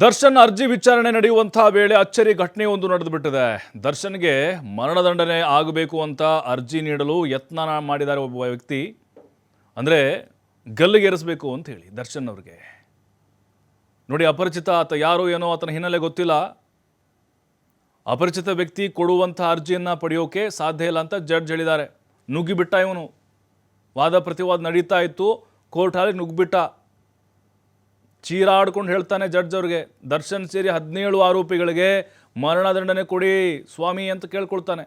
ದರ್ಶನ್ ಅರ್ಜಿ ವಿಚಾರಣೆ ನಡೆಯುವಂತಹ ವೇಳೆ ಅಚ್ಚರಿ ಘಟನೆಯೊಂದು ನಡೆದು ಬಿಟ್ಟಿದೆ ದರ್ಶನ್ಗೆ ಮರಣದಂಡನೆ ಆಗಬೇಕು ಅಂತ ಅರ್ಜಿ ನೀಡಲು ಯತ್ನ ಮಾಡಿದ್ದಾರೆ ಒಬ್ಬ ವ್ಯಕ್ತಿ. ಅಂದರೆ ಗಲ್ಲಿಗೇರಿಸಬೇಕು ಅಂತ ಹೇಳಿ ದರ್ಶನ್ ಅವ್ರಿಗೆ. ನೋಡಿ, ಅಪರಿಚಿತ ಆತ ಯಾರು ಏನೋ ಆತನ ಹಿನ್ನೆಲೆ ಗೊತ್ತಿಲ್ಲ. ಅಪರಿಚಿತ ವ್ಯಕ್ತಿ ಕೊಡುವಂಥ ಅರ್ಜಿಯನ್ನು ಪಡೆಯೋಕೆ ಸಾಧ್ಯ ಇಲ್ಲ ಅಂತ ಜಡ್ಜ್ ಹೇಳಿದ್ದಾರೆ. ನುಗ್ಗಿಬಿಟ್ಟ ಇವನು. ವಾದ ಪ್ರತಿವಾದ ನಡೀತಾ ಇತ್ತು. ಕೋರ್ಟ್ ಹಾಲಿ ನುಗ್ಗಿಬಿಟ್ಟ. ಚೀರಾಡ್ಕೊಂಡು ಹೇಳ್ತಾನೆ ಜಡ್ಜ್ ಅವ್ರಿಗೆ, ದರ್ಶನ್ ಸೇರಿ ಹದಿನೇಳು ಆರೋಪಿಗಳಿಗೆ ಮರಣದಂಡನೆ ಕೊಡಿ, ಸ್ವಾಮಿ ಅಂತ ಕೇಳ್ಕೊಳ್ತಾನೆ.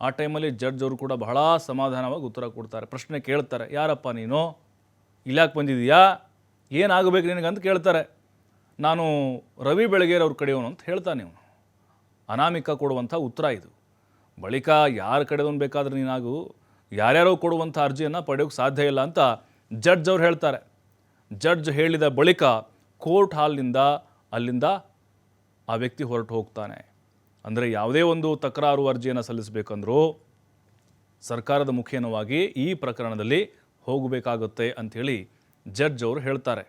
ಆ ಟೈಮಲ್ಲಿ ಜಡ್ಜ್ ಅವರು ಕೂಡ ಬಹಳ ಸಮಾಧಾನವಾಗಿ ಉತ್ತರ ಕೊಡ್ತಾರೆ. ಪ್ರಶ್ನೆ ಕೇಳ್ತಾರೆ, ಯಾರಪ್ಪ ನೀನು? ಇಲಾಖೆ ಬಂದಿದೀಯಾ ಏನಾಗಬೇಕು ನಿನಗಂತ ಕೇಳ್ತಾರೆ. ನಾನು ರವಿ ಬೆಳಗೇರ್ ಅವ್ರ ಕಡೆಯವನು ಅಂತ ಹೇಳ್ತಾನೆ ಇವನು. ಅನಾಮಿಕ ಕೊಡುವಂಥ ಉತ್ತರ ಇದು. ಬಳಿಕ ಯಾರ ಕಡೆದವನು ಬೇಕಾದ್ರೆ ನೀನಾಗು, ಯಾರ್ಯಾರೋ ಕೊಡುವಂಥ ಅರ್ಜಿಯನ್ನು ಪಡೆಯೋಕ್ಕೆ ಸಾಧ್ಯ ಇಲ್ಲ ಅಂತ ಜಡ್ಜ್ ಅವ್ರು ಹೇಳ್ತಾರೆ. ಜಡ್ಜ್ ಹೇಳಿದ ಬಳಿಕ ಕೋರ್ಟ್ ಹಾಲ್ನಿಂದ ಅಲ್ಲಿಂದ ಆ ವ್ಯಕ್ತಿ ಹೊರಟು ಹೋಗ್ತಾನೆ. ಅಂದರೆ ಯಾವುದೇ ಒಂದು ತಕರಾರು ಅರ್ಜಿಯನ್ನು ಸಲ್ಲಿಸಬೇಕಂದ್ರೂ ಸರ್ಕಾರದ ಮುಖೇನವಾಗಿ ಈ ಪ್ರಕರಣದಲ್ಲಿ ಹೋಗಬೇಕಾಗುತ್ತೆ ಅಂಥೇಳಿ ಜಡ್ಜ್ ಅವರು ಹೇಳ್ತಾರೆ.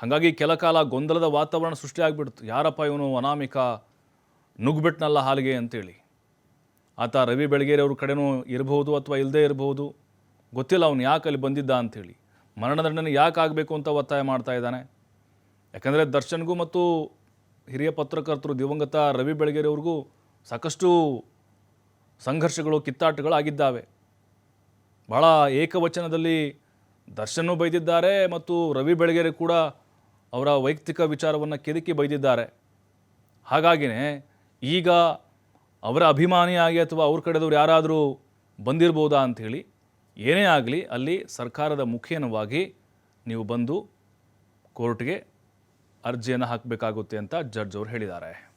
ಹಾಗಾಗಿ ಕೆಲ ಕಾಲ ಗೊಂದಲದ ವಾತಾವರಣ ಸೃಷ್ಟಿಯಾಗ್ಬಿಡ್ತು ಯಾರಪ್ಪ ಇವನು ಅನಾಮಿಕ, ನುಗ್ಬಿಟ್ನಲ್ಲ ಹಾಲಿಗೆ ಅಂತೇಳಿ ಆತ ರವಿ ಬೆಳಗೇರಿ ಅವ್ರ ಕಡೆನೂ ಇರಬಹುದು ಅಥವಾ ಇಲ್ಲದೇ ಇರಬಹುದು. ಗೊತ್ತಿಲ್ಲ ಅವನು ಯಾಕೆ ಅಲ್ಲಿ ಬಂದಿದ್ದ ಅಂಥೇಳಿ. ಮರಣದಂಡನೆ ಯಾಕೆ ಆಗಬೇಕು ಅಂತ ಒತ್ತಾಯ ಮಾಡ್ತಾ ಇದ್ದಾನೆ? ಯಾಕಂದರೆ ದರ್ಶನ್ಗೂ ಮತ್ತು ಹಿರಿಯ ಪತ್ರಕರ್ತರು ದಿವಂಗತ ರವಿ ಬೆಳಗೆರೆಯವ್ರಿಗೂ ಸಾಕಷ್ಟು ಸಂಘರ್ಷಗಳು ಕಿತ್ತಾಟಗಳು ಆಗಿದ್ದಾವೆ ಬಹಳ ಏಕವಚನದಲ್ಲಿ ದರ್ಶನೂ ಬೈದಿದ್ದಾರೆ ಮತ್ತು ರವಿ ಬೆಳಗೆರೆ ಕೂಡ ಅವರ ವೈಯಕ್ತಿಕ ವಿಚಾರವನ್ನು ಕೆದಕಿ ಬೈದಿದ್ದಾರೆ. ಹಾಗಾಗಿನೇ ಈಗ ಅವರ ಅಭಿಮಾನಿಯಾಗಿ ಅಥವಾ ಅವ್ರ ಕಡೆದವ್ರು ಯಾರಾದರೂ ಬಂದಿರ್ಬೋದಾ ಅಂಥೇಳಿ ಏನೇ ಆಗಲಿ ಅಲ್ಲಿ ಸರ್ಕಾರದ ಮುಖೇನವಾಗಿ ನೀವು ಬಂದು ಕೋರ್ಟ್ಗೆ ಅರ್ಜಿಯನ್ನು ಹಾಕಬೇಕಾಗುತ್ತೆ ಅಂತ ಜಡ್ಜ್ ಅವರು ಹೇಳಿದ್ದಾರೆ.